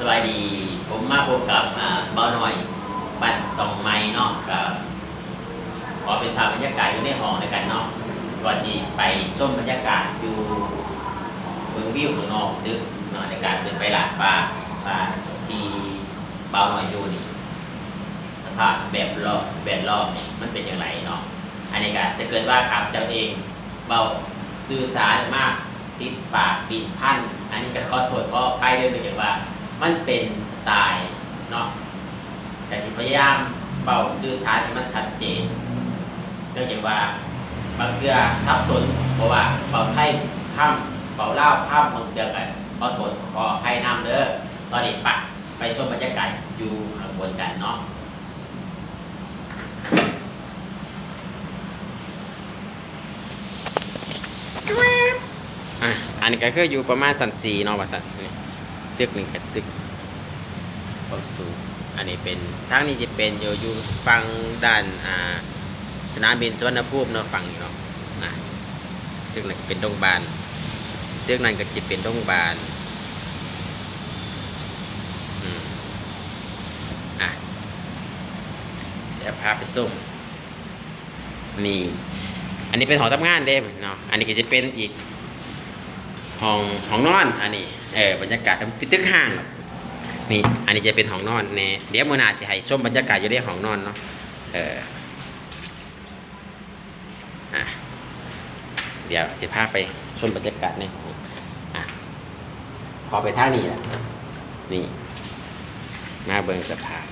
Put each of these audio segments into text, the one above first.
สวัสดี ผมมาพบกับเบาหน่อย บัตรสองไม้เนาะกับขอเป็นภาพบรรยากาศอยู่ในห้องด้วยกันเนาะก่อนที่ไปส้มบรรยากาศอยู่เมืองวิวข้างนอกดึกเนาะในการเป็นไปหลาดฟ้าฟ้าที่เบาหน่อยอยู่นี่สภาพแบบรอบแบบรอบนี่มันเป็นอย่างไรเนาะอันนี้ก็จะเกิดว่าครับเจ้าเองเบาสื่อสารมากติดปากปิดพัน อันนี้ก็ขอโทษเพราะไปเรื่องหนึงอย่างว่า มันเป็นสไตล์เนาะแต่ที่พยายามเบาสื่อสารให้มันชัดเจนเนื่องจากว่าบางเทื่อทับสนเพราะว่าเบาไทยข้ามเบาเล่าข้ามบางเทื่อกันขอโทษขออภัยนำเด้อตอนนี้ปะไปชมบรรยากาศอยู่ข้างบนกันเนาะอะอันนี้ก็คืออยู่ประมาณสันสีเนาะว่าสันนี่ ตึกหนึ่งกับตึกความสูงอันนี้เป็นทางนี้จะเป็นอยู่อยู่ฝั่งด้านอ่าสนามบินสุวรรณภูมิเนาะฝั่งนี้เนาะนะตึกนั้นก็เป็นดงบานตึกนั้นก็จะเป็นดงบานอืมอะเดี๋ยวพาไปส่งนี่ อันนี้เป็นหอทำงานเด้มเนาะอันนี้ก็จะเป็นอีก ห้องห้องนอนอันนี้เออบรรยากาศเป็นตึกห้างหรอกนี่อันนี้จะเป็นห้องนอนแน่เดี๋ยวมื้อหน้าสิให้ชมบรรยากาศอยู่ในห้องนอนเนาะเอออะเดี๋ยวจะพาไปชมบรรยากาศในห้องอะขอไปทางนี้แหละนี่มาเบิ่งสภาพ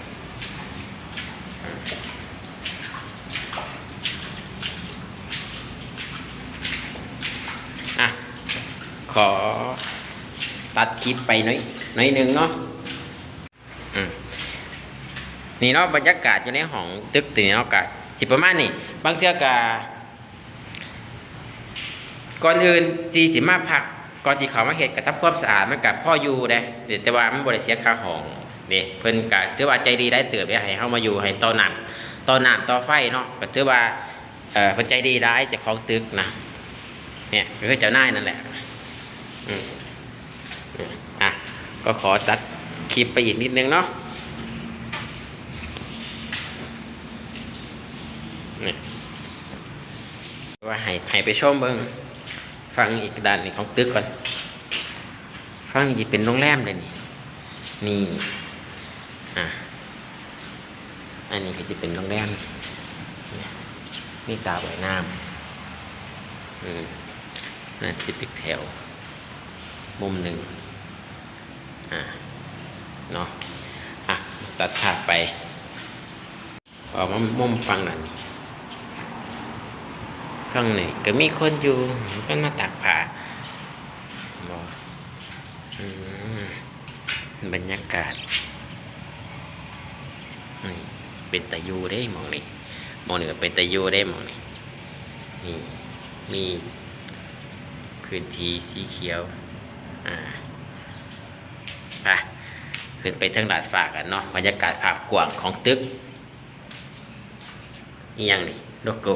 อะอะ ขอตัดคลิปไปน่อยน่อยหนึ่งเนาะอืมนี่เนาะบรรยากาศอยู่ในห้องตึกตีเนาะกะสิประมาณนี้บางเทื่อกะก่อนอื่นจีสิมาพักก่อนที่เขามาเฮ็ดกับทำความสะอาดมันกับพ่ออยู่เด้แต่ว่ามันบ่ได้เสียค่าห้องเด้เพิ่นกะถือว่าใจดีได้เติบได้ให้เฮามาอยู่ให้ต่อน้ำต่อน้ำต่อไฟเนาะก็ถือว่าเอ่อเพิ่นใจดีได้จ้าของตึกนะเนี่ยก็คือเจ้านายนั่นแหละ อืมอะ ก็ขอตัดคลิปไปอีกนิดนึงเนาะนี่ว่าให้ให้ไปชมเบิงฟังอีกด้านนึงของตึกก่อน ฟังนี่เป็นโรงแรมเลยนี่ นี่ อะ อันนี้ก็จะเป็นโรงแรมนี่ยมีสระว่ายน้ำอืมน่าจะตึกแถว มุมหนึ่งอ่าเนาะอะตัดภาพไปออกมามุมฟังนั่นฟังนี่ก็มีคนอยู่ก็มาตักผ้าบออืมบรรยากาศอืมเป็นตะยูได้มองนี่มองนี่ก็เป็นตะยูได้มองนี่นี่มีพื้นที่สีเขียว อ่าไปขึ้นไปทางดาดฟ้ากันเนาะบรรยากาศภาพกว้างของตึกนี่ยังนี่โลโก้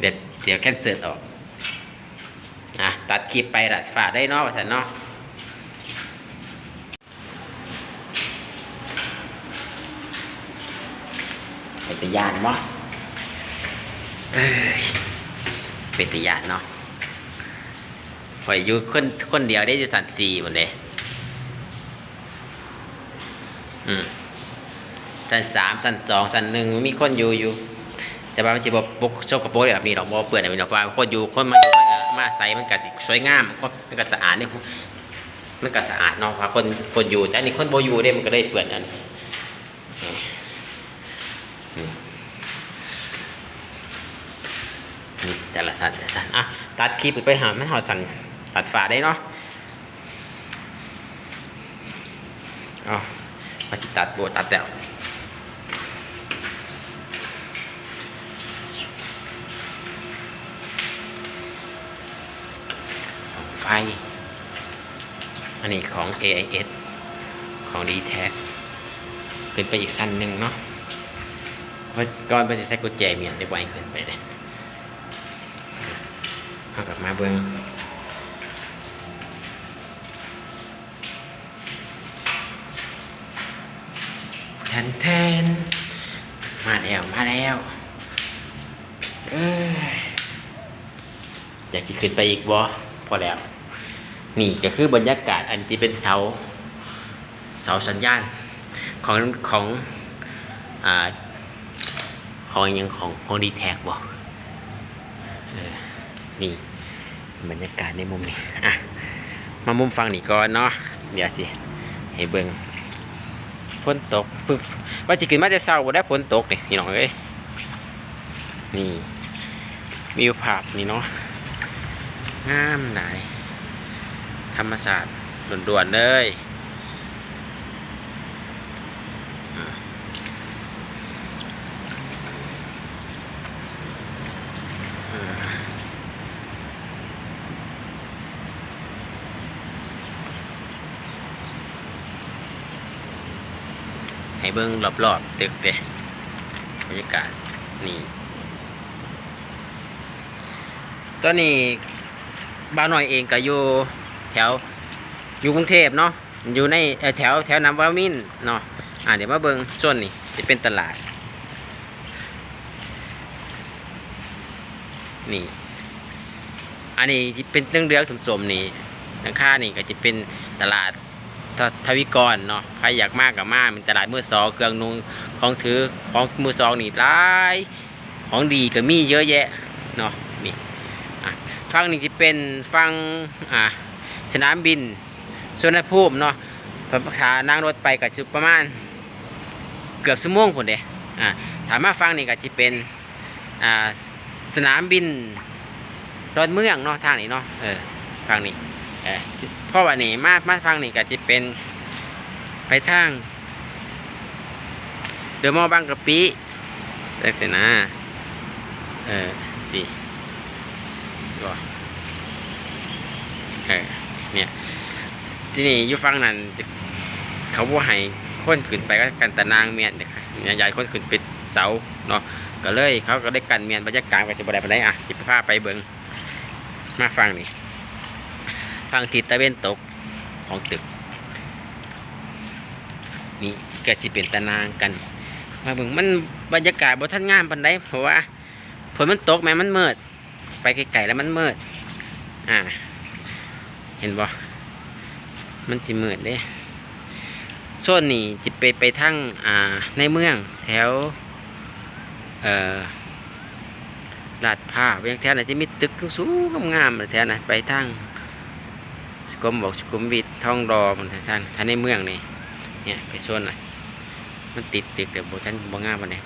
เดี๋ยวเดี๋ยวแคนเซิลออกอะตัดคลิปไปดาดฟ้าได้เนาะว่าสันเนาะเป็นตะยานเอ้ยเป็นตะยานเนาะ ข่อยอยู่คนคนเดียวได้อยู่สันสี่หมดเลยอืมสันสามสันสองสันหนึ่งมีคนอยู่อยู่ แต่ว่ามันจะบอกปกโชกกระโปรงแบบนี้หรอกบอเปื่อนแบบนี้หรอกว่าคนอยู่คนมาอยู่มันก็มาใส่มันก็สิสวยงามคนมันก็สะอาดนี่มันก็สะอาดเนาะว่าคนคนอยู่แต่อันนี้คนโบอยู่เนี่ยมันก็ได้เปื่อนอันนี้นี่แต่ละสันแต่ละสันอะตัดคลิปไปหามันหอดสัน ตัดฝาได้เนาะอ๋อมาจิตัดโบตัดแล้วไฟ อันนี้ของ AIS ของ d t แทขึ้นไปอีกชั้นหนึ่งเนาะก่อนมันจะใช้กุญแจเมียนได้ไวขึ้นไปเลยเอากลับมาเบิ้ง นแทน มาแล้วมาแล้วเอ้ยอยากจะขึ้นไปอีกบ่พอแล้ว นี่ก็คือบรรยากาศอันที่เป็นเสา เสาสัญญาณ ของของอ่าของยังของของดีแท็กบ่เออนี่บรรยากาศในมุมนี้ อะ มามุมฟังนี่ก่อนเนาะ เดี๋ยวสิ ให้เบิ่ง ฝนตกปึ๊บว่าจะขึ้นมาแต่เช้าบ่ได้ฝนตกนี่พี่น้องเอ้ยนี่วิวภาพนี่เนาะงามไหนธรรมศาสตร์ด่วนๆเลย ให้เบิ่งรอบๆตึกเด้บรรยากาศนี่ตอนนี้บ้านหน่อยเองก็อยู่แถวอยู่กรุงเทพเนาะอยู่ในแถวแถวน้ำวามินเนาะอ่าเดี๋ยวมาเบิงส่วนนี่จะเป็นตลาด นี่ อันนี้ที่เป็นเรื่องเรืองสมๆนี่ทางค่านี่ก็จะเป็นตลาด ททวิกรเนาะใครอยากมากกับมากเป็นตลาดมือสองเครื่องนุ่งของถือของมือสองนี่หลายของดีก็มีเยอะแยะเนาะนี่ฟังนี่จะเป็นฟังอ่าสนามบินสวนภูมิเนาะพอขานั่งรถไปก็จะประมาณ เกือบชั่วโมงพุ่นเด้อ่าถามมาฟังนี่ก็จะเป็นอ่าสนามบินรถเมืองเนาะทางนี้เนาะเออฟังนี่ เออเพราะว่านี่มามาฟังนี่ก็จะเป็นไปทางเดอะมอลล์บางกะปิได้เสนะเออสิก็เออเนี่ยที่นี่อยู่ฟังนั้นเขาบ่ให้คนขึ้นไปก็กันตะนางเมียนเด้อค่ะเนี่ยยายคนขึ้นปิดเสาเนาะก็เลยเขาก็ได้กันเมียนบรรยากาศก็สิบ่ได้ปานใดอะสิพาไปเบิงมาฟังนี่ ฟังทิศตะเวนตกของตึก นี่ก็สิเป็นตะนางกัน มาเบิ่งมันบรรยากาศบ่ทันงามปานใดเพราะว่าฝนมันตกแม้มันมืดไปไกลๆแล้วมันมืดอ่า เห็นบ่มันสิมืดเด้โซนนี้จะไปไปทางอ่าในเมืองแถวเอ่อลาดพร้าวเวียงแถวนั้นจะมีตึกสูงงามๆแถวนั้นไปทาง สกมบอกสกุมวิททองรอมันท่านท่านในเมืองนี่เนี่ยไปโซนน่ะมันติดตึกเดี๋ยวบ่ท่านบ่งามปานใด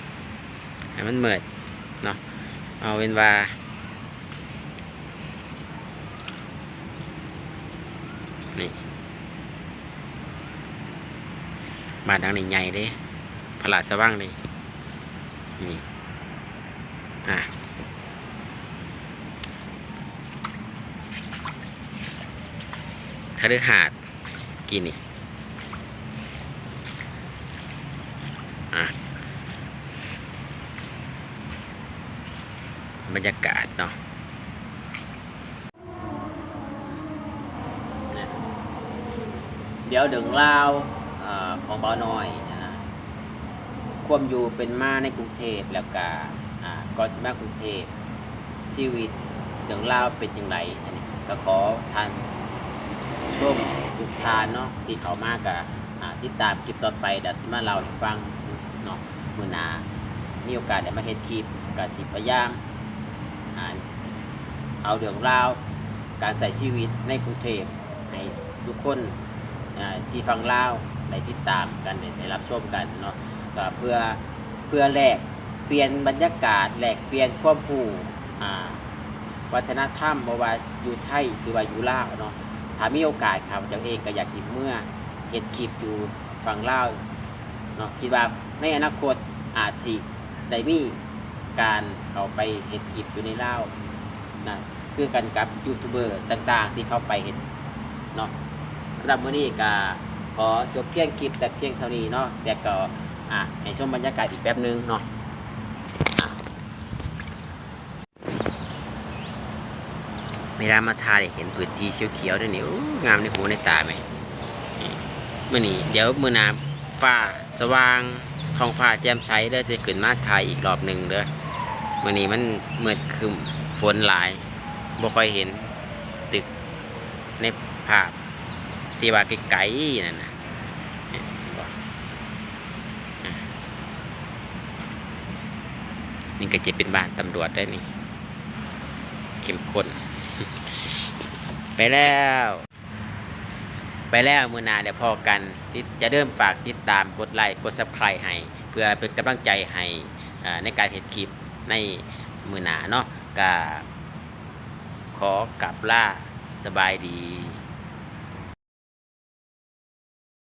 ให้มันเมืดเนาะเอาเป็นว่านี่บ้าดังนี้ใหญ่เด้พลาดสว่างเลยนี่อะ คฤหาสน์กี่นี่อะบรรยากาศเนาะเดี๋ยวเดึงเล่าวอของเบาน้อยนะควมอยู่เป็นมาในกรุงเทพแล้วก็อ่าก่อนสิมากรุงเทพชีวิตเดึงเล่าเป็นจังไรอันนี้ก็ขอทาน ชมทุกทานเนาะที่เขามากกับอ่าติดตามคลิปต่อไปเดี๋ยวสิมาเล่าให้ฟังเนาะมือหนามีโอกาสได้มาเฮ็ดคลิปกับสิพยายามอ่าเอาเรื่องราวการใช้ชีวิตในกรุงเทพให้ทุกคนที่ฟังเล่าในติดตามกันได้ได้รับชมกันเนาะก็เพื่อเพื่อแลกเปลี่ยนบรรยากาศแลกเปลี่ยนความรู้วัฒนธรรมบ่ว่าอยู่ไทยหรือว่าอยู่ลาวเนาะ ถ้ามีโอกาสครับจ้าเองก็อยากสิเมื่อเฮ็ดคลิปอยู่ฟังเล่าวเนาะคิดว่าในอนาคตอาจสิได้มีการเขาไปเฮ็ดคลิปอยู่ในลาวนะคือกันกับยูทูบเบอร์ต่าง ๆ ที่เข้าไปเฮ็ดเนาะสำหรับมื้อนี้ก็ขอจบเพียงคลิปแต่เพียงเท่านี้เนาะแต่ก็อะให้ชมบรรยากาศอีกแป๊บนึงเนาะ เวลามาทายเห็นพื้นที่เขียวๆด้วยนี่งามในหูในตาไหมมื้อนี้เดี๋ยวมื้อนาฟ้าสว่างท้องฟ้าแจ่มใสเด้อจะขึ้นมาถ่ายอีกรอบหนึ่งเด้อมื้อนี้มันเมืดครึมฝนหลายบ่ค่อยเห็นตึกในภาพที่ว่าไกลๆนั่นน่ะนี่ก็จะเป็นบ้านตำรวจได้นี่เข้มข้น ไปแล้ว ไปแล้วมือนาเดี๋ยวพอกันจะเริ่มฝากติดตามกดไลค์กด subscribe ให้ เพื่อเป็นกำลังใจให้ในการเห็นคลิปในมือนาเนาะก็ขอกลับล่าสบายดี